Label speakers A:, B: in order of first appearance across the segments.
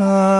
A: Uh,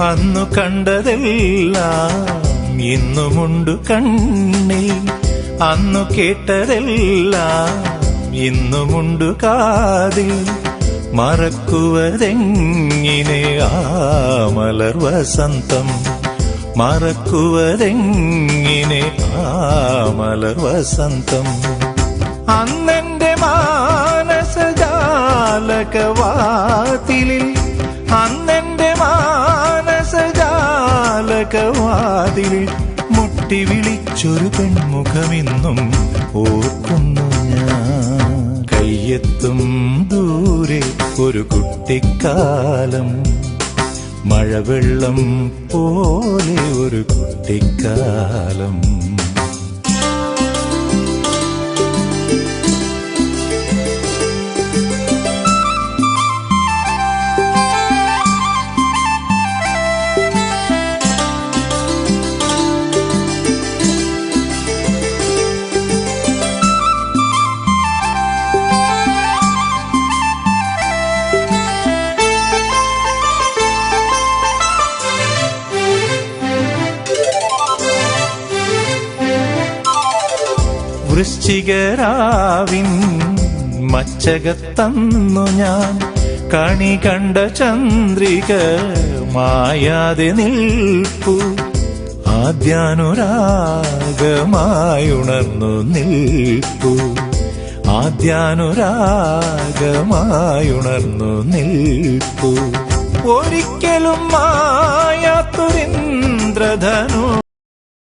A: അന്നു കണ്ടതെല്ലാം ഇന്നുമുണ്ടു കണ്ണിൽ. അന്നു കേട്ടതെല്ലാം ഇന്നുമുണ്ടു കാതിൽ. മറക്കുവതെങ്ങിനെ ആ മലർ വസന്തം? മറക്കുവതെങ്ങിനെ ആ മലർ വസന്തം? അന്നെന്റെ മാനസജാലകവാതിലിൽ മാനസജാലകവാതിലിൽ മുട്ടി വിളിച്ചൊരു പെൺമുഖമെന്നും ഓർക്കുന്നു ഞാൻ. കയ്യെത്തും ദൂരെ ഒരു കുട്ടിക്കാലം മഴവെള്ളം പോലെ ഒരു കുട്ടിക്കാലം. വൃശ്ചികരാവിൻ മച്ചകത്തന്നു ഞാൻ. കണി കണ്ട ചന്ദ്രിക മായാതെ നിൽപ്പു. ആദ്യാനുരാഗമായുണർന്നു നിൽപ്പു. ആദ്യാനുരാഗമായുണർന്നു നിൽപ്പു. ഒരിക്കലും മായാത്തുരിന്ദ്രധനു